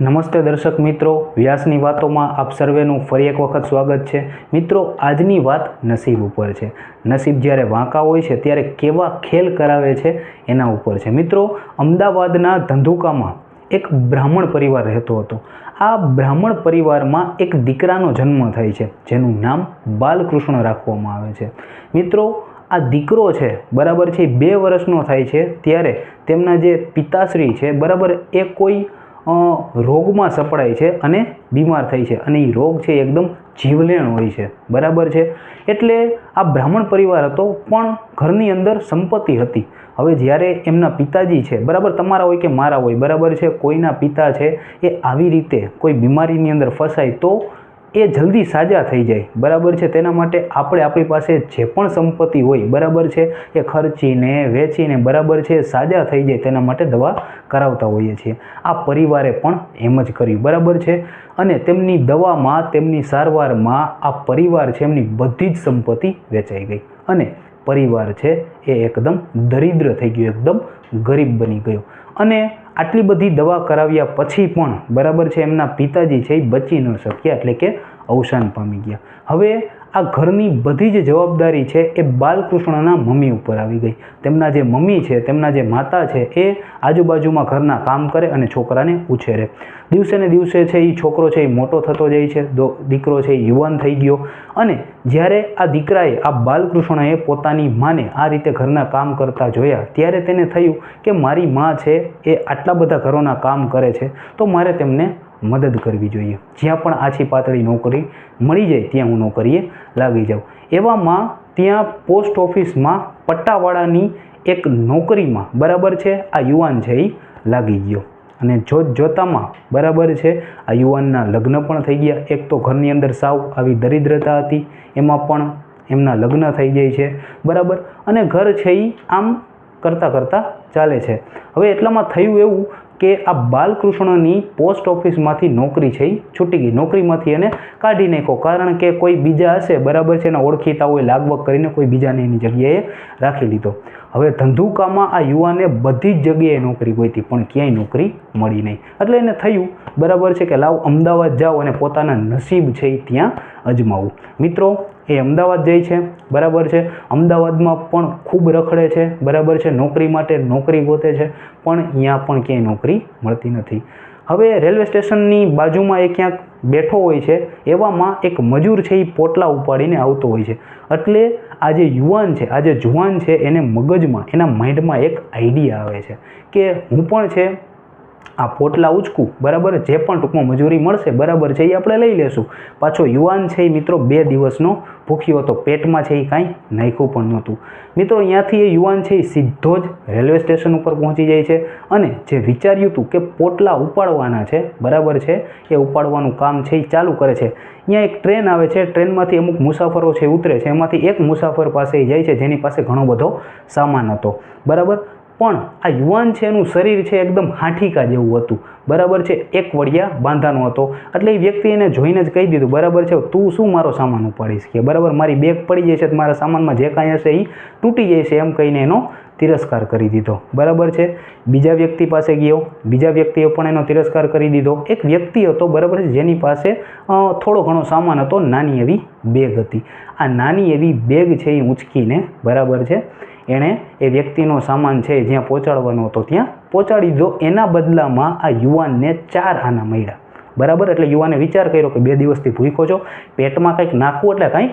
નમસ્તે દર્શક મિત્રો, વ્યાસની વાતોમાં આપ સર્વેનું ફરી એક વખત સ્વાગત છે. મિત્રો, આજની વાત નસીબ ઉપર છે. નસીબ જ્યારે વાંકા હોય છે, ત્યારે કેવા ખેલ કરાવે છે એના ઉપર છે. મિત્રો, અમદાવાદના ધંધુકામાં એક બ્રાહ્મણ પરિવાર રહેતો હતો. આ બ્રાહ્મણ પરિવારમાં એક દીકરાનો જન્મ થાય છે, જેનું નામ બાલકૃષ્ણ રાખવામાં આવે છે. મિત્રો, આ દીકરો છે, બરાબર છે, બે વર્ષનો થાય છે, ત્યારે તેમના જે પિતાશ્રી છે, બરાબર, એ કોઈ રોગમાં સપડાય છે અને બીમાર થઈ છે. અને એ રોગ છે એકદમ જીવલેણ હોય છે. બરાબર છે? એટલે આ બ્રાહ્મણ પરિવાર હતો, પણ ઘરની અંદર સંપત્તિ હતી. હવે જ્યારે એમના પિતાજી છે, બરાબર તમારા હોય કે મારા હોય, બરાબર છે? કોઈના પિતા છે એ આવી રીતે કોઈ બીમારીની અંદર ફસાય તો એ જલ્દી સાજા થઈ જાય. બરાબર છે? તેના માટે આપણે આપણી પાસે જે પણ સંપત્તિ હોય, બરાબર છે? એ ખર્ચીને, વેચીને બરાબર છે, સાજા થઈ જાય તેના માટે દવા કરાવતા હોઈએ છીએ. આ પરિવારે પણ એમ જ કર્યું, બરાબર છે? અને તેમની દવામાં, તેમની સારવારમાં આ પરિવાર છે એમની બધી જ સંપત્તિ વેચાઈ ગઈ. અને પરિવાર છે, એ એકદમ દરિદ્ર થઈ ગયો, એકદમ ગરીબ બની ગયો. અને આટલી બધી દવા કરાવ્યા પછી પણ, બરાબર છે, એમના પિતાજી છે એ બચી ન શક્યા, એટલે કે અવસાન પામી ગયા. હવે આ ઘરની બધી જ જવાબદારી છે એ બાલકૃષ્ણના મમ્મી ઉપર આવી ગઈ. તેમના જે મમ્મી છે, તેમના જે માતા છે, એ આજુબાજુમાં ઘરના કામ કરે અને છોકરાને ઉછેરે. દિવસે ને દિવસે છે એ છોકરો છે એ મોટો થતો જાય છે દીકરો છે એ યુવાન થઈ ગયો. અને જ્યારે આ દીકરાએ, આ બાલકૃષ્ણએ પોતાની માને આ રીતે ઘરના કામ કરતા જોયા, ત્યારે તેને થયું કે મારી માં છે એ આટલા બધા ઘરોના કામ કરે છે, તો મારે તેમને મદદ કરવી જોઈએ. જ્યાં પણ આછી પાતળી નોકરી મળી જાય, ત્યાં હું નોકરીએ લાગી જાઉં. એવામાં ત્યાં પોસ્ટ ઓફિસમાં પટ્ટાવાળાની એક નોકરીમાં બરાબર છે, આ યુવાન છે એ લાગી ગયો. અને જોત જોતામાં બરાબર છે, આ યુવાનના લગ્ન પણ થઈ ગયા. એક તો ઘરની અંદર સાવ આવી દરિદ્રતા હતી, એમાં પણ એમના લગ્ન થઈ જાય છે, બરાબર. અને ઘર છે એ આમ કરતાં કરતાં ચાલે છે. હવે એટલામાં થયું એવું કે આ બાલકૃષ્ણની પોસ્ટ ઓફિસમાંથી નોકરી છે છૂટી ગઈ. નોકરીમાંથી એને કાઢી નાખો કારણ કે કોઈ બીજા હશે, બરાબર છે, એના ઓળખીતા હોય, લાગવગ કરીને કોઈ બીજાને એની જગ્યાએ રાખી લીધો. હવે ધંધુકામાં આ યુવાને બધી જ જગ્યાએ નોકરી ગોતી પણ ક્યાંય નોકરી મળી નહીં. એટલે એને થયું, બરાબર છે કે લાવ અમદાવાદ જાઓ અને પોતાના નસીબ છે ત્યાં અજમાવું. મિત્રો એ અમદાવાદ જાય છે, બરાબર છે. અમદાવાદમાં પણ ખૂબ રખડે છે, બરાબર છે. નોકરી માટે નોકરી ગોતે છે, પણ અહીંયા પણ ક્યાંય નોકરી મળતી નથી. હવે રેલવે સ્ટેશનની બાજુમાં એ ક્યાંક બેઠો હોય છે, એવામાં એક મજૂર છે એ પોટલા ઉપાડીને આવતો હોય છે. એટલે આ જે યુવાન છે, આ જે જુવાન છે, એને મગજમાં, એના માઇન્ડમાં એક આઈડિયા આવે છે કે હું પણ છે આ પોટલા ઉચકું, બરાબર? જે પણ ટૂંકમાં મજૂરી મળશે, બરાબર છે, એ આપણે લઈ લેશું. પાછો યુવાન છે એ મિત્રો, બે દિવસનો ભૂખ્યો હતો, પેટમાં છે એ કાંઈ નાખ્યું પણ નહોતું. મિત્રો, અહીંયાથી એ યુવાન છે એ સીધો જ રેલવે સ્ટેશન ઉપર પહોંચી જાય છે અને જે વિચાર્યું હતું કે પોટલા ઉપાડવાના છે, બરાબર છે, એ ઉપાડવાનું કામ છે એ ચાલુ કરે છે. અહીંયા એક ટ્રેન આવે છે, ટ્રેનમાંથી અમુક મુસાફરો છે ઉતરે છે, એમાંથી એક મુસાફર પાસે જાય છે, જેની પાસે ઘણો બધો સામાન હતો. બરાબર? પણ આ યુવાન છે એનું શરીર છે એકદમ હાંઠીકા જેવું હતું. બરાબર છે? એક વડિયા બાંધાનો હતો. એટલે એ વ્યક્તિ એને જોઈને જ કહી દીધું, બરાબર છે, તું શું મારો સામાન ઉપાડીશ? કે, બરાબર, મારી બેગ પડી છે તો મારા સામાનમાં જે કાંઈ હશે એ તૂટી છે એમ કહીને એનો તિરસ્કાર કરી દીધો. બરાબર છે? બીજા વ્યક્તિ પાસે ગયો. બીજા વ્યક્તિએ પણ એનો તિરસ્કાર કરી દીધો. એક વ્યક્તિ હતો, બરાબર છે, જેની પાસે થોડો ઘણો સામાન હતો, નાની એવી બેગ હતી. આ નાની એવી બેગ છે એ ઊંચકીને, બરાબર છે એણે એ વ્યક્તિનો સામાન છે જ્યાં પહોંચાડવાનો હતો ત્યાં પહોંચાડી દીધો. એના બદલામાં આ યુવાનને ચાર આના મળ્યા. બરાબર? એટલે યુવાને વિચાર કર્યો કે બે દિવસથી ભૂખો છો, પેટમાં કંઈક નાખવું એટલે કંઈક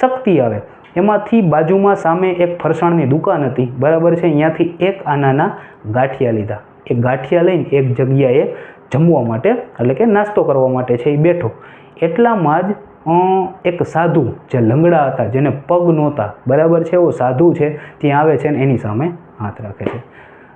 શક્તિ આવે. એમાંથી બાજુમાં સામે એક ફરસાણની દુકાન હતી. બરાબર છે? અહીંયાથી એક આનાના ગાંઠિયા લીધા. એ ગાંઠિયા લઈને એક જગ્યાએ જમવા માટે, એટલે કે નાસ્તો કરવા માટે છે એ બેઠો. એટલામાં જ એક સાધુ જે લંગડા હતા, જેને પગ નહોતા, બરાબર છે? એવો સાધુ છે, ત્યાં આવે છે ને એની સામે હાથ રાખે છે.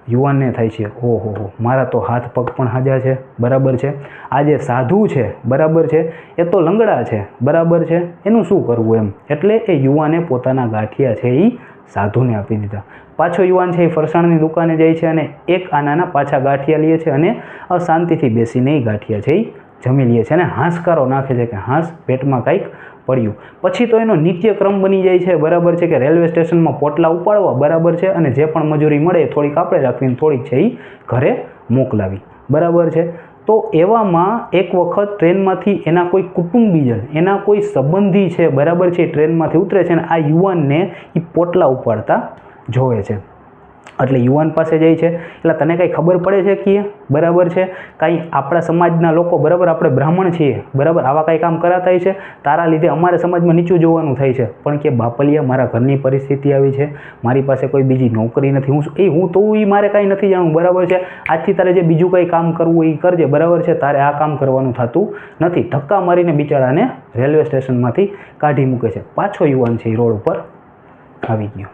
યુવાનને થાય છે, ઓહો હો, મારા તો હાથ પગ પણ હાજા છે, બરાબર છે? આ જે સાધુ છે, બરાબર છે? એ તો લંગડા છે, બરાબર છે? એનું શું કરવું એમ? એટલે એ યુવાને પોતાના ગાંઠિયા છે એ સાધુને આપી દીધા. પાછો યુવાન છે એ ફરસાણની દુકાને જાય છે અને એક આનાના પાછા ગાંઠિયા લે છે અને શાંતિથી બેસીને એ ગાંઠિયા છે એ જમી લે છે અને હાંસકારો નાખે છે કે હાંસ પેટમાં કંઈક પડ્યું. પછી તો એનો નિત્યક્રમ બની જાય છે, બરાબર છે કે રેલવે સ્ટેશનમાં પોટલા ઉપાડવા બરાબર છે અને જે પણ મજૂરી મળે થોડીક આપણે રાખવીને થોડીક છે એ ઘરે મોકલાવી. બરાબર છે? તો એવામાં એક વખત ટ્રેનમાંથી એના કોઈ કુટુંબીજન એના કોઈ સંબંધી છે, બરાબર છે ટ્રેનમાંથી ઉતરે છે અને આ યુવાનને એ પોટલા ઉપાડતા જોવે છે. એટલે યુવાન પાસે જાય છે. એટલે તને કંઈ ખબર પડે છે કે બરાબર છે? કાંઈ આપણા સમાજના લોકો બરાબર આપણે બ્રાહ્મણ છીએ, બરાબર? આવા કાંઈ કામ કરાતા છે? તારા લીધે અમારે સમાજમાં નીચું જોવાનું થાય છે. પણ કે બાપલિયા, મારા ઘરની પરિસ્થિતિ આવી છે. મારી પાસે કોઈ બીજી નોકરી નથી. હું એ હું તો એ મારે કાંઈ નથી જાણવું. બરાબર છે? આજથી તારે જે બીજું કંઈ કામ કરવું એ કરજે. બરાબર છે? તારે આ કામ કરવાનું થતું નથી. ધક્કા મારીને બિચારાને રેલવે સ્ટેશનમાંથી કાઢી મૂકે છે. પાછો યુવાન છે એ રોડ ઉપર આવી ગયો.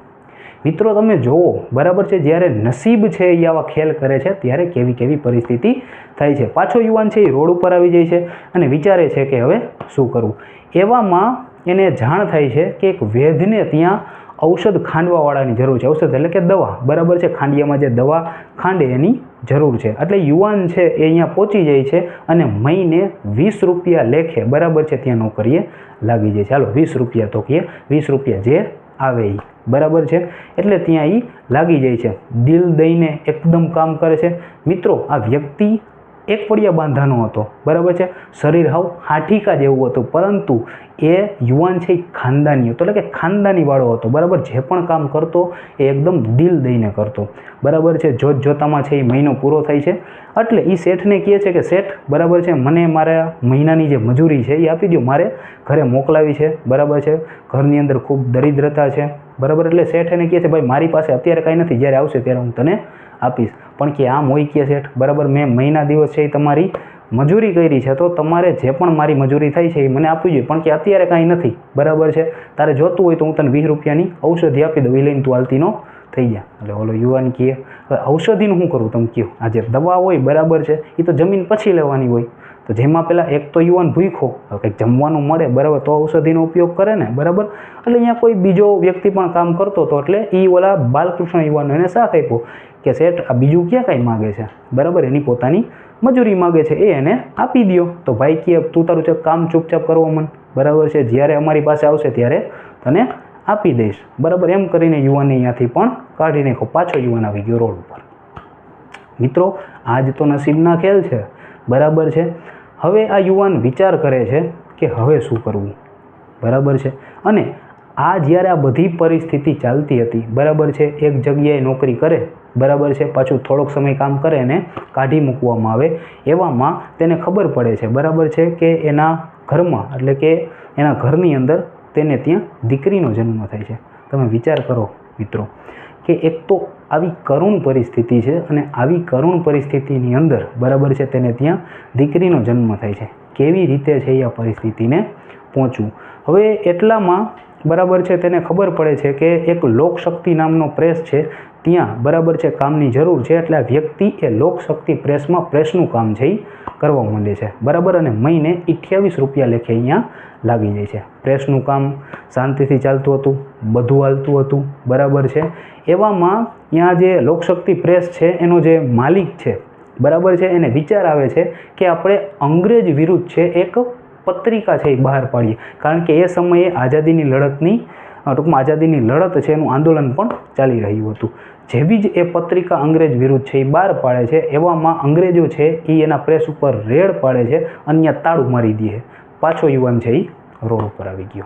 મિત્રો તમે જુઓ, બરાબર છે, જ્યારે નસીબ છે એ આવા ખેલ કરે છે, ત્યારે કેવી કેવી પરિસ્થિતિ થાય છે. પાછો યુવાન છે એ રોડ ઉપર આવી જાય છે અને વિચારે છે કે હવે શું કરવું? એવામાં એને જાણ થાય છે કે એક વેધને ત્યાં ઔષધ ખાંડવાવાળાની જરૂર છે. ઔષધ એટલે કે દવા. બરાબર છે, ખાંડિયામાં જે દવા ખાંડે એની જરૂર છે. એટલે યુવાન છે એ અહીંયા પહોંચી જાય છે અને મહિને વીસ રૂપિયા લેખે, બરાબર છે, ત્યાં નોકરીએ લાગી જાય છે. ચાલો વીસ રૂપિયા તો કહીએ. વીસ રૂપિયા જે આવે એ બરાબર છે? એટલે ત્યાં એ લાગી જાય છે. દિલ દઈને એકદમ કામ કરે છે. મિત્રો, આ વ્યક્તિ એક પડિયા બાંધાનો હતો. બરાબર છે? શરીર હાવ હાઠીકા જેવું હતું. પરંતુ એ યુવાન છે એ ખાનદાની હતો એટલે કે ખાનદાનીવાળો હતો. બરાબર? જે પણ કામ કરતો એ એકદમ દિલ દઈને કરતો. બરાબર છે? જોત જોતામાં છે એ મહિનો પૂરો થાય છે. એટલે એ શેઠને કહે છે કે, શેઠ, બરાબર છે? મને મારા મહિનાની જે મજૂરી છે એ આપી દો મારે ઘરે મોકલાવી છે. બરાબર છે? ઘરની અંદર ખૂબ દરિદ્રતા છે. બરાબર? એટલે શેઠ એને કહે છે, ભાઈ, મારી પાસે અત્યારે કાંઈ નથી. જ્યારે આવશે ત્યારે હું તને આપીશ. પણ કે આમ હોય કે શેઠ? બરાબર, મેં મહિના દિવસ છે એ તમારી મજૂરી કરી છે, તો તમારે જે પણ મારી મજૂરી થઈ છે એ મને આપવી જોઈએ. પણ કે અત્યારે કાંઈ નથી. બરાબર છે? તારે જોતું હોય તો હું તને વીસ રૂપિયાની ઔષધિ આપી દઉં, એ લઈને તું હાલતી નો થઈ ગયા. એટલે ઓલો યુવાન કહે, હવે ઔષધિનું શું કરું? તમે કહો, આ જે દવા હોય બરાબર છે એ તો જમીન પછી લેવાની હોય. તો જેમાં પહેલાં એક તો યુવાન ભૂખો કંઈક જમવાનું મળે, બરાબર, તો ઔષધિનો ઉપયોગ કરે ને, બરાબર? એટલે અહીંયા કોઈ બીજો વ્યક્તિ પણ કામ કરતો હતો, એટલે એ ઓલા બાલકૃષ્ણ યુવાન એને સાથ આપ્યો કે, શેઠ, આ બીજું ક્યાં કાંઈ માગે છે? બરાબર, એની પોતાની મજૂરી માગે છે, એ એને આપી દો તો ભાઈ કે તું તારું કામ ચૂપચાપ કરવો મન બરાબર છે, જ્યારે અમારી પાસે આવશે ત્યારે તને આપી દઈશ. બરાબર? એમ કરીને યુવાનને અહીંયાથી પણ કાઢી નાખો. પાછો યુવાન આવી ગયો રોડ ઉપર. મિત્રો, આજ તો નસીબના ખેલ છે. બરાબર છે? હવે આ યુવાન વિચાર કરે છે કે હવે શું કરવું? બરાબર છે? અને આ જ્યારે આ બધી પરિસ્થિતિ ચાલતી હતી, બરાબર છે? એક જગ્યાએ નોકરી કરે, બરાબર છે? પાછું થોડોક સમય કામ કરે અને કાઢી મૂકવામાં આવે એવામાં તેને ખબર પડે છે. બરાબર છે કે એના ઘરમાં, એટલે કે એના ઘરની અંદર તેને ત્યાં દીકરીનો જન્મ થાય છે. તમે વિચાર કરો મિત્રો, કે એક તો આવી કરુણ પરિસ્થિતિ છે અને આવી કરુણ પરિસ્થિતિની અંદર બરાબર છે તેને ત્યાં દીકરીનો જન્મ થાય છે. કેવી રીતે છે એ આ પરિસ્થિતિને પહોંચવું? હવે એટલામાં બરાબર છે તેને ખબર પડે છે કે એક લોકશક્તિ નામનો પ્રેસ છે. ત્યાં બરાબર છે કામની જરૂર છે એટલે આ વ્યક્તિ એ લોકશક્તિ પ્રેસમાં પ્રેસનું કામ છે કરવા માંડે છે. બરાબર અને મહિને અઠ્યાવીસ રૂપિયા લેખે અહીંયા લાગી જાય છે. પ્રેસનું કામ શાંતિથી ચાલતું હતું, બધું હાલતું હતું, બરાબર છે. એવામાં ત્યાં જે લોકશક્તિ પ્રેસ છે, એનો જે માલિક છે, બરાબર છે, એને વિચાર આવે છે કે આપણે અંગ્રેજ વિરુદ્ધ છે, એક પત્રિકા છે એ બહાર પાડીએ. કારણ કે એ સમયે આઝાદીની લડતની, ટૂંકમાં આઝાદીની લડત છે, એનું આંદોલન પણ ચાલી રહ્યું હતું. જેવી જ એ પત્રિકા અંગ્રેજ વિરુદ્ધ છે, એ બહાર પાડે છે, એવામાં અંગ્રેજો છે, એ એના પ્રેસ ઉપર રેડ પાડે છે અને તાળું મારી દે પાછો યુવાન છે એ રોડ ઉપર આવી ગયો.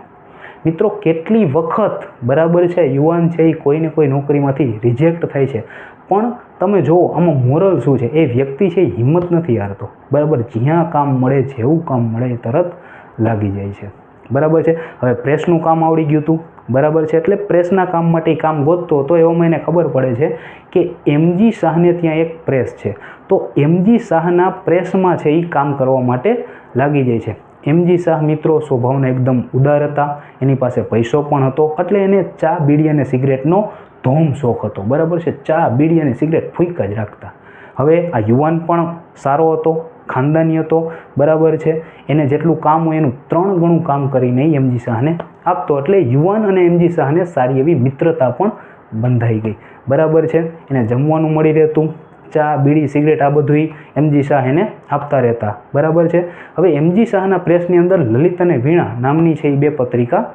મિત્રો, કેટલી વખત બરાબર છે, યુવાન છે એ કોઈને કોઈ નોકરીમાંથી રિજેક્ટ થાય છે. પણ તમે જુઓ, આમાં મોરલ શું છે? એ વ્યક્તિ છે હિંમત નથી હારતો. બરાબર, જ્યાં કામ મળે, જેવું કામ મળે, તરત લાગી જાય છે. બરાબર છે? હવે પ્રેસનું કામ આવડી ગયું હતું બરાબર છે? એટલે પ્રેસના કામ માટે એ કામ ગોતતો હતો, એવામાં એને ખબર પડે છે કે એમજી શાહને ત્યાં એક પ્રેસ છે. તો એમજી શાહના પ્રેસમાં છે એ કામ કરવા માટે લાગી જાય છે. એમજી શાહ મિત્રો સ્વભાવના એકદમ ઉદાર હતા, એની પાસે પૈસો પણ હતો, એટલે એને ચા, બીડી અને સિગરેટનો ધોમ શોખ હતો. બરાબર છે? ચા, બીડી અને સિગરેટ ફૂંક જ રાખતા. હવે આ યુવાન પણ સારો હતો, ખાનદાની હતો, બરાબર છે? એને જેટલું કામ હોય એનું ત્રણ ગણું કામ કરીને એમજી શાહને આપતો એટલે યુવાન અને એમજી શાહને સારી એવી મિત્રતા પણ બંધાઈ ગઈ. બરાબર છે? એને જમવાનું મળી રહેતું, ચા, બીડી, સિગરેટ આ બધું એમજી શાહ એને આપતા રહેતા. બરાબર છે? હવે એમજી શાહના પ્રેસની અંદર લલિત અને વીણા નામની છે એ બે પત્રિકા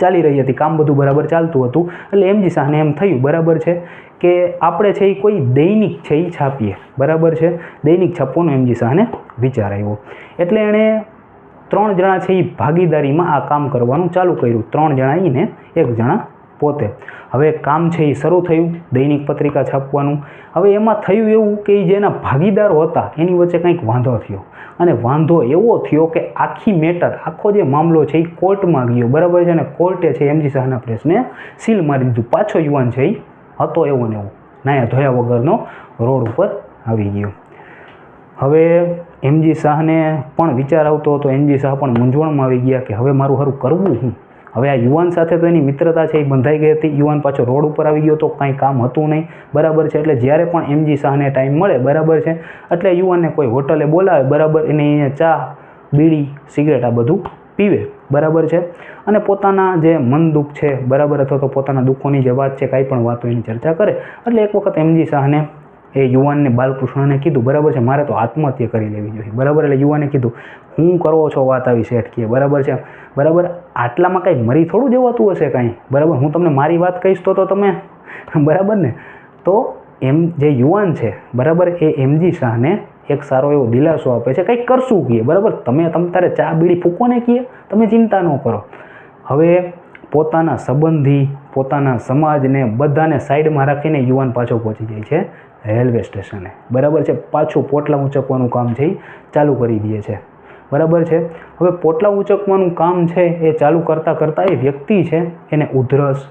ચાલી રહી હતી. કામ બધું બરાબર ચાલતું હતું. એટલે એમજી શાહને એમ થયું, બરાબર છે? કે આપણે છે એ કોઈ દૈનિક છે એ છાપીએ. બરાબર છે? દૈનિક છાપવાનો એમજી શાહને વિચાર આવ્યો. એટલે એણે ત્રણ જણા છે એ ભાગીદારીમાં આ કામ કરવાનું ચાલુ કર્યું. ત્રણ જણા ઈ ને એક જણા પોતે. હવે કામ છે એ શરૂ થયું, દૈનિક પત્રિકા છાપવાનું. હવે એમાં થયું એવું કે જેના ભાગીદારો હતા, એની વચ્ચે કંઈક વાંધો થયો. અને વાંધો એવો થયો કે આખી મેટર, આખો જે મામલો છે એ કોર્ટમાં ગયો. બરાબર છે? અને કોર્ટે છે એમજી શાહના પ્રેસને સીલ મારી દીધું. પાછો યુવાન છે એ હતો એવો ને એવો. નાયા ધોયા વગરનો રોડ ઉપર આવી ગયો. હવે એમજી શાહને પણ વિચાર આવતો હતો, એમજી શાહ પણ મૂંઝવણમાં આવી ગયા કે હવે મારું સારું કરવું હું? હવે આ યુવાન સાથે તો એની મિત્રતા છે, એ બંધાઈ ગઈ હતી. યુવાન પાછો રોડ ઉપર આવી ગયો તો કાંઈ કામ હતું નહીં. બરાબર છે, એટલે જ્યારે પણ એમજી શાહને ટાઈમ મળે, બરાબર છે. એટલે યુવાનને કોઈ હોટલે બોલાવે, બરાબર, એને ચા, બીડી, સિગરેટ આ બધું પીવે, બરાબર છે. અને પોતાના જે મન દુઃખ છે, બરાબર, અથવા તો પોતાના દુઃખોની જે વાત છે, કાંઈ પણ વાતો એની ચર્ચા કરે. એટલે એક વખત એમજી શાહને એ યુવાનને બાલકૃષ્ણને કીધું, બરાબર છે, મારે તો આત્મહત્યા કરી લેવી જોઈએ. બરાબર, એટલે યુવાને કીધું, હું કરવો છો વાત આવી શેઠ કે, બરાબર છે. બરાબર, આટલામાં કાંઈ મરી થોડું જવાતું હશે કાંઈ? બરાબર, હું તમને મારી વાત કહીશ તો તો તમે? બરાબર ને? તો એમ જે યુવાન છે, બરાબર, એ એમજી શાહને એક સારો એવો દિલાસો આપે છે, કંઈક કરશું કહીએ બરાબર, તમે, તમ તારે ચા બીડી ફૂંકોને કહીએ તમે ચિંતા ન કરો. હવે પોતાના સંબંધી પોતાના સમાજને બધાને સાઈડમાં રાખીને યુવાન પાછો પહોંચી જાય છે રેલવે સ્ટેશને. બરાબર છે? પાછું પોટલા ઊંચકવાનું કામ છે એ ચાલુ કરી દે છે. બરાબર છે? હવે પોટલા ઊંચકવાનું કામ છે એ ચાલુ કરતાં કરતાં એ વ્યક્તિ છે એને ઉધરસ,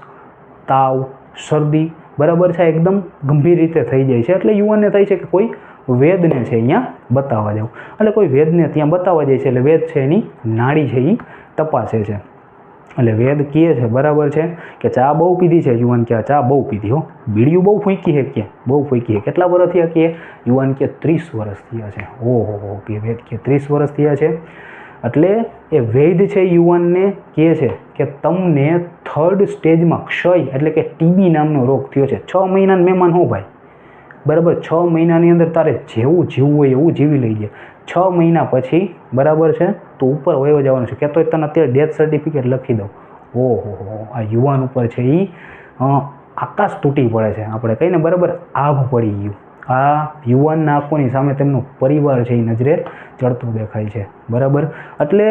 તાવ, શરદી બરાબર છે, એકદમ ગંભીર રીતે થઈ જાય છે. એટલે યુવાનને થાય છે કે કોઈ વેદને છે અહીંયા બતાવવા જાવ. એટલે કોઈ વેદને ત્યાં બતાવવા જાય છે એટલે વેદ છે એની નાડી છે એ તપાસે છે. એટલે વેદ કહે છે, બરાબર છે, કે ચા બહુ પીધી છે, યુવાન કે ચા બહુ પીધી હો. બીડીયું બહુ ફૂંકી છે કે, બહુ ફૂંકી છે કેટલા વર્ષ થયા કે, યુવાન કે ત્રીસ વર્ષ થયા છે. ઓહો, હો, કે વેદ કે ત્રીસ વર્ષ થયા છે. એટલે એ વૈદ છે યુવાનને કહે છે કે તમને થર્ડ સ્ટેજમાં ક્ષય, એટલે કે ટીબી નામનો રોગ થયો છે. છ મહિના મહેમાન હો ભાઈ. બરાબર, છ મહિનાની અંદર તારે જેવું જીવવું હોય એવું જીવી લઈએ છ મહિના પછી, બરાબર છે, તો ઉપર વયો જવાનું છે. કે તોય તને અત્યારે ડેથ સર્ટિફિકેટ લખી દઉં. ઓહો, આ યુવાન ઉપર છે એ આકાશ તૂટી પડે છે, આપણે કહીને બરાબર આભ પડી ગયું. આ યુવાનના આંખોની સામે તેમનો પરિવાર છે એ નજરે ચડતો દેખાય છે. બરાબર? એટલે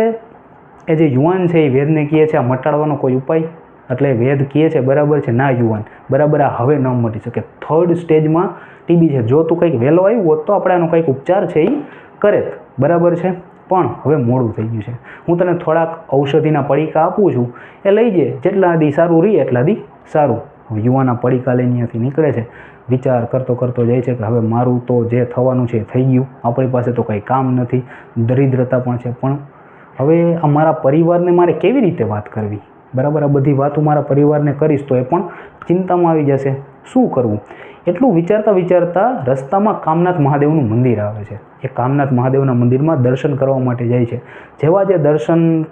એ જે યુવાન છે એ વેદને કહે છે, આ મટાડવાનો કોઈ ઉપાય? એટલે વેદ કહે છે, બરાબર છે, ના યુવાન. બરાબર, આ હવે ન મટી શકે. થર્ડ સ્ટેજમાં ટીબી છે. જો તું કંઈક વહેલો આવ્યું હોત તો આપણે આનો કંઈક ઉપચાર છે એ કરે બરાબર છે? પણ હવે મોડું થઈ ગયું છે. હું તને થોડાક ઔષધિના પડીકા આપું છું. એ લઈ જે. જેટલા દી સારું રહે એટલા દી સારું. હવે યુવાના પડીકા લઈને અહીંયાથી નીકળે છે. વિચાર કરતો કરતો જાય છે કે હવે મારું તો જે થવાનું છે એ થઈ ગયું. આપણી પાસે તો કંઈ કામ નથી. દરિદ્રતા પણ છે. પણ હવે આ મારા પરિવારને મારે કેવી રીતે વાત કરવી? બરાબર? આ બધી વાતો મારા પરિવારને કરીશ તો એ પણ ચિંતામાં આવી જશે. શું કરવું? એટલું વિચારતા વિચારતા રસ્તામાં કામનાથ મહાદેવનું મંદિર આવે છે. એ કામનાથ મહાદેવના મંદિરમાં દર્શન કરવા માટે જાય છે. જેવા જે દર્શન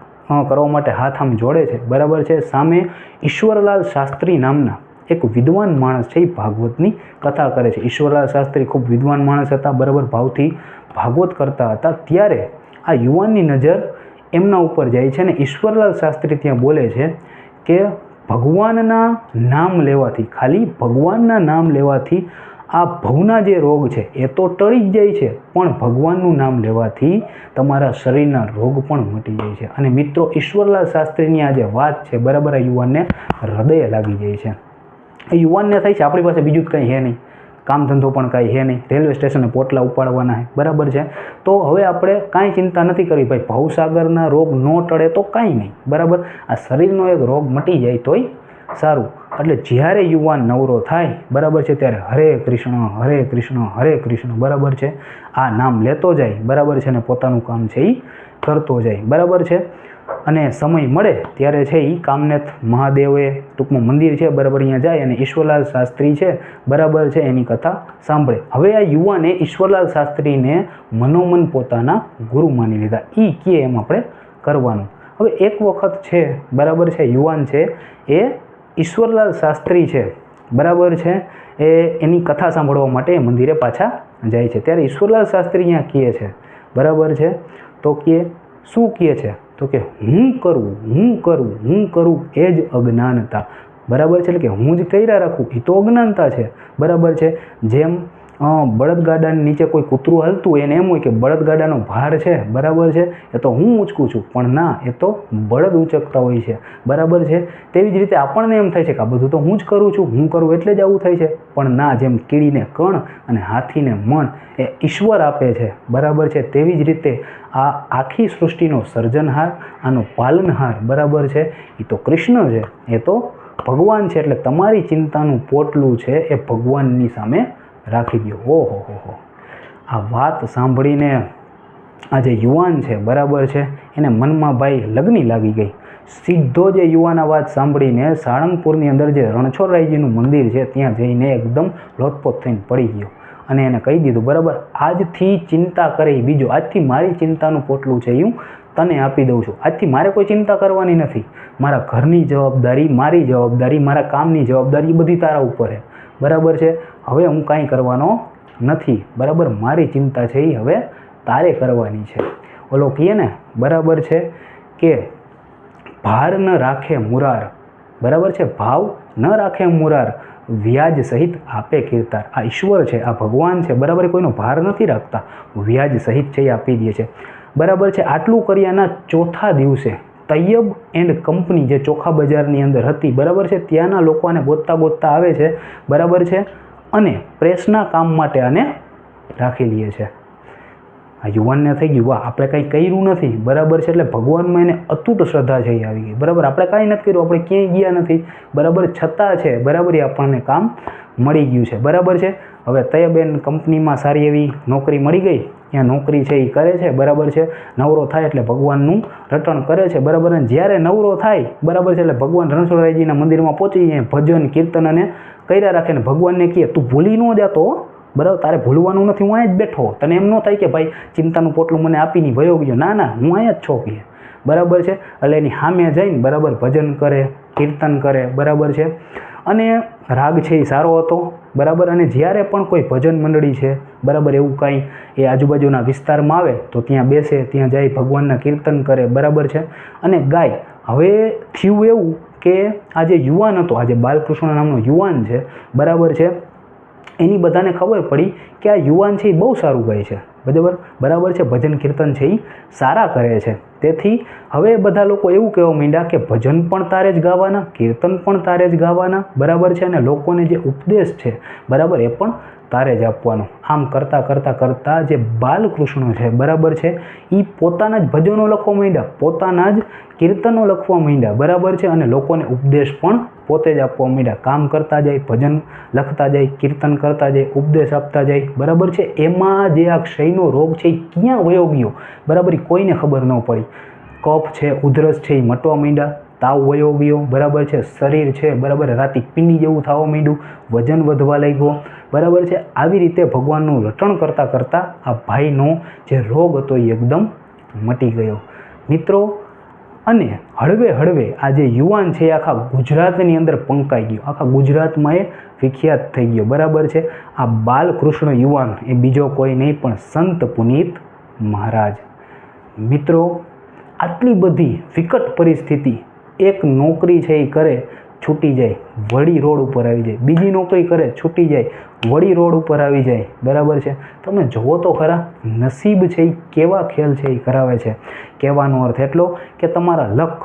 કરવા માટે હાથ આમ જોડે છે, બરાબર છે. સામે ઈશ્વરલાલ શાસ્ત્રી નામના એક વિદ્વાન માણસ છે, એ ભાગવતની કથા કરે છે. ઈશ્વરલાલ શાસ્ત્રી ખૂબ વિદ્વાન માણસ હતા, બરાબર ભાવથી ભાગવત કરતા હતા. ત્યારે આ યુવાનની નજર એમના ઉપર જાય છે અને ઈશ્વરલાલ શાસ્ત્રી ત્યાં બોલે છે કે ભગવાનના નામ લેવાથી, ખાલી ભગવાનના નામ લેવાથી આ ભવના જે રોગ છે, એ તો ટળી જ જાય છે. પણ ભગવાનનું નામ લેવાથી તમારા શરીરના રોગ પણ મટી જાય છે. અને મિત્રો, ઈશ્વરલાલ શાસ્ત્રીની આ જે વાત છે, બરાબર આ યુવાનને હૃદય લાગી જાય છે. એ યુવાનને થાય છે, આપણી પાસે બીજું જ કંઈ હે નહીં. કામ ધંધો પણ કાંઈ હે નહીં. રેલવે સ્ટેશને પોટલા ઉપાડવાના છે. બરાબર છે? તો હવે આપણે કાંઈ ચિંતા નથી કરવી. ભાઈ, ભવસાગરના રોગ ન ટળે તો કાંઈ નહીં. બરાબર? આ શરીરનો એક રોગ મટી જાય તોય સારું. એટલે જ્યારે યુવાન નવરો થાય, બરાબર છે, ત્યારે હરે કૃષ્ણ હરે કૃષ્ણ હરે કૃષ્ણ, બરાબર છે? આ નામ લેતો જાય, બરાબર છે ને પોતાનું કામ છે એ કરતો જાય. બરાબર છે? અને સમય મળે ત્યારે છે એ કામનાથ મહાદેવે ટૂંકમાં મંદિર છે, બરાબર અહીંયા જાય અને ઈશ્વરલાલ શાસ્ત્રી છે, બરાબર છે એની કથા સાંભળે. હવે આ યુવાને ઈશ્વરલાલ શાસ્ત્રીને મનોમન પોતાના ગુરુ માની લીધા. એ કે એમ આપણે કરવાનું. હવે એક વખત છે, બરાબર છે, યુવાન છે, એ ઈશ્વરલાલ શાસ્ત્રી છે, બરાબર છે, એ એની કથા સાંભળવા માટે મંદિરે પાછા જાય છે. ત્યારે ઈશ્વરલાલ શાસ્ત્રી અહીંયા કહે છે, બરાબર છે, તો કે શું કહે છે? તો કે હું કરું હું કરું હું કરું એ જ અજ્ઞાનતા. બરાબર છે એટલે કે હું જ કર્યા રાખું એ તો અજ્ઞાનતા છે. બરાબર છે? જેમ બળદગાડાની નીચે કોઈ કૂતરું હાલતું હોય એને એમ હોય કે બળદગાડાનો ભાર છે, બરાબર છે? એ તો હું ઊંચકું છું, પણ ના, એ તો બળદ ઊંચકતા હોય છે, બરાબર છે? તેવી જ રીતે આપણને એમ થાય છે કે આ બધું તો હું જ કરું છું, હું કરું એટલે જ આવું થાય છે, પણ ના, જેમ કીડીને કણ અને હાથીને મણ એ ઈશ્વર આપે છે, બરાબર છે? તેવી જ રીતે આ આખી સૃષ્ટિનો સર્જનહાર, આનો પાલનહાર, બરાબર છે? એ તો કૃષ્ણ છે, એ તો ભગવાન છે, એટલે તમારી ચિંતાનું પોટલું છે, એ ભગવાનની સામે રાખી દો ઓહો, હો હો. આ વાત સાંભળીને આ જે યુવાન છે, બરાબર છે, એને મનમાં ભાઈ લગ્ની લાગી ગઈ. સીધો જે યુવાન વાત સાંભળીને સાળંગપુરની અંદર જે રણછોડરાયજીનું મંદિર છે, ત્યાં જઈને એકદમ લોટપોટ થઈને પડી ગયો. અને એને કહી દીધું, બરાબર, આજથી ચિંતા કરે, બીજો, આજથી મારી ચિંતાનું પોટલું છે હું તને આપી દઉં છું. આજથી મારે કોઈ ચિંતા કરવાની નથી. મારા ઘરની જવાબદારી, મારી જવાબદારી, મારા કામની જવાબદારી બધી તારા ઉપર છે. બરાબર છે? હવે હું કાંઈ કરવાનો નથી. બરાબર? મારી ચિંતા છે એ હવે તારે કરવાની છે. ઓલો કહીએ ને, બરાબર છે કે ભાર ન રાખે મુરાર. બરાબર છે? ભાવ ન રાખે મુરાર. વ્યાજ સહિત આપે કીર્તાર. આ ઈશ્વર છે, આ ભગવાન છે. બરાબર? કોઈનો ભાર નથી રાખતા. વ્યાજ સહિત છે એ આપી દે છે. બરાબર છે? આટલું કર્યાના ચોથા દિવસે તૈયબ એન્ડ કંપની જે ચોખા બજારની અંદર હતી, બરાબર છે? ત્યાંના લોકો આને ગોતતા ગોતતા આવે છે. બરાબર છે? અને પ્રેસના કામ માટે આને રાખી લઈએ છીએ આ યુવાનને થઈ ગયું, વાહ, આપણે કંઈ કર્યું નથી. બરાબર છે, એટલે ભગવાનમાં એને અતૂટ શ્રદ્ધા છે એ આવી ગઈ. બરાબર, આપણે કાંઈ નથી કર્યું, આપણે ક્યાંય ગયા નથી. બરાબર, છતાં છે, બરાબર એ આપણને કામ મળી ગયું છે. બરાબર છે? હવે તયબેન કંપનીમાં સારી એવી નોકરી મળી ગઈ, ત્યાં નોકરી છે એ કરે છે, બરાબર છે? નવરો થાય એટલે ભગવાનનું રટણ કરે છે, બરાબર? અને જ્યારે નવરો થાય, બરાબર છે, એટલે ભગવાન રણછોડરાયજીના મંદિરમાં પહોંચી ભજન, કીર્તન અને કર્યા રાખે ને ભગવાનને કહે, તું ભૂલી ન જતો બરાબર? તારે ભૂલવાનું નથી, હું અહીંયા જ બેઠો. તને એમ ન થાય કે, ભાઈ, ચિંતાનું પોટલું મને આપીને ભયો ગયો. ના ના, હું અહીંયા જ છો કે. બરાબર છે? એટલે એની સામે જઈને, બરાબર, ભજન કરે, કીર્તન કરે, બરાબર છે? અને રાગ છે એ સારો હતો, બરાબર? અને જ્યારે પણ કોઈ ભજન મંડળી છે, બરાબર? એવું કાંઈ એ આજુબાજુના વિસ્તારમાં આવે, તો ત્યાં બેસે, ત્યાં જાય, ભગવાનના કીર્તન કરે, બરાબર છે? અને ગાય, હવે થયું એવું કે આ જે યુવાન હતો, આ જે બાલકૃષ્ણ નામનો યુવાન છે, બરાબર છે? એની બધાને ખબર પડી કે આ યુવાન છે એ બહુ સારું ગાય છે. બરાબર? બરાબર છે, ભજન કીર્તન છે એ સારા કરે છે. તેથી હવે બધા લોકો એવું કહેવા માંડ્યા કે ભજન પણ તારે જ ગાવાના, કીર્તન પણ તારે જ ગાવાના, બરાબર છે? અને લોકોને જે ઉપદેશ છે, બરાબર, એ પણ તારે જ આપવાનો. આમ કરતાં કરતાં કરતાં જે બાલકૃષ્ણ છે, બરાબર છે? એ પોતાના જ ભજનો લખવા માંડ્યા, પોતાના જ કીર્તનો લખવા માંડ્યા, બરાબર છે? અને લોકોને ઉપદેશ પણ પોતે જ આપવા માંડ્યા. કામ કરતા જાય, ભજન લખતા જાય, કીર્તન કરતા જાય, ઉપદેશ આપતા જાય, બરાબર છે? એમાં જે આ ક્ષયનો રોગ છે એ ક્યાં વયો ગયો? બરાબર કોઈને ખબર ન પડી. કફ છે, ઉધરસ છે એ મટવા માંડ્યા. તાવ વયો ગયો, બરાબર છે? શરીર છે, બરાબર, રાતી પીંડી જેવું થવા માંડ્યું. વજન વધવા લાગ્યો. બરાબર છે? આવી રીતે ભગવાનનું રટણ કરતાં કરતાં આ ભાઈનો જે રોગ હતો એ એકદમ મટી ગયો. મિત્રો, અને હળવે હળવે આ જે યુવાન છે એ આખા ગુજરાતની અંદર પંકાઈ ગયો. આખા ગુજરાતમાં એ વિખ્યાત થઈ ગયો. બરાબર છે? આ બાલકૃષ્ણ યુવાન એ બીજો કોઈ નહીં, પણ સંત પુનીત મહારાજ. મિત્રો, આટલી બધી વિકટ પરિસ્થિતિ, એક નોકરી છે એ કરે છૂટી જાય, વળી રોડ ઉપર આવી જાય. બીજી નોકરી કરે, છૂટી જાય, વળી રોડ ઉપર આવી જાય. બરાબર છે? તમે જુઓ તો ખરા, નસીબ છે એ કેવા ખેલ છે એ કરાવે છે. કહેવાનો અર્થ એટલો કે તમારા લક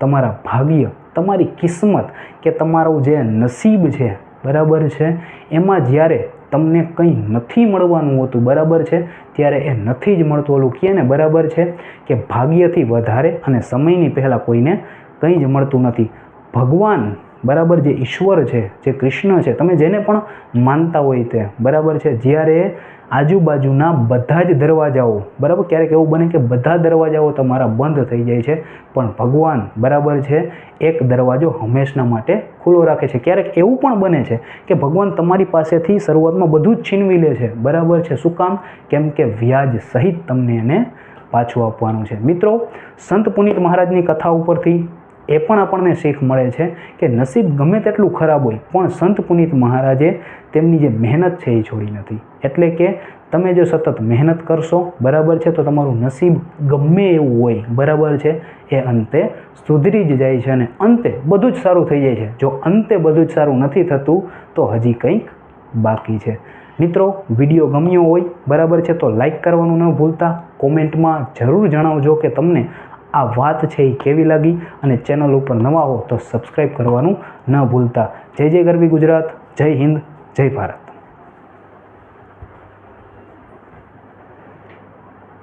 તમારા ભાગ્ય, તમારી કિસ્મત કે તમારું જે નસીબ છે, બરાબર છે? એમાં જ્યારે તમને કંઈ નથી મળવાનું હોતું, બરાબર છે? ત્યારે એ નથી જ મળતું. ઓલું કહે ને, બરાબર છે? કે ભાગ્યથી વધારે અને સમયની પહેલાં કોઈને કંઈ જ મળતું નથી. ભગવાન બરાબર જે ઈશ્વર છે, જે કૃષ્ણ છે, તમે જેને પણ માનતા હોય તે, બરાબર છે? જ્યારે આજુબાજુના બધા જ દરવાજાઓ, બરાબર? ક્યારેક એવું બને કે બધા દરવાજાઓ તમારા બંધ થઈ જાય છે, પણ ભગવાન બરાબર છે, એક દરવાજો હંમેશના માટે ખુલ્લો રાખે છે. ક્યારેક એવું પણ બને છે કે ભગવાન તમારી પાસેથી શરૂઆતમાં બધું જ છીનવી લે છે, બરાબર છે? શું કામ? કેમ કે વ્યાજ સહિત તમને એને પાછું આપવાનું છે. મિત્રો, સંત પુનિત મહારાજની કથા ઉપરથી એ પણ આપણને શીખ મળે છે કે નસીબ ગમે તેટલું ખરાબ હોય, પણ સંત પુનિત મહારાજે તેમની જે મહેનત છે એ છોડી નથી. એટલે કે તમે જો સતત મહેનત કરશો, બરાબર છે, તો તમારું નસીબ ગમે એવું હોય, બરાબર છે, એ અંતે સુધરી જ જાય છે અને અંતે બધું જ સારું થઈ જાય છે. જો અંતે બધું જ સારું નથી થતું, તો હજી કંઈક બાકી છે. મિત્રો, વીડિયો ગમ્યો હોય, બરાબર છે, તો લાઈક કરવાનું ન ભૂલતા. કોમેન્ટમાં જરૂર જણાવજો કે તમને આ વાત છે એ કેવી લાગી અને ચેનલ ઉપર નવા હો તો સબસ્ક્રાઈબ કરવાનું ન ભૂલતા. જય જય ગરવી ગુજરાત, જય હિન્દ, જય ભારત.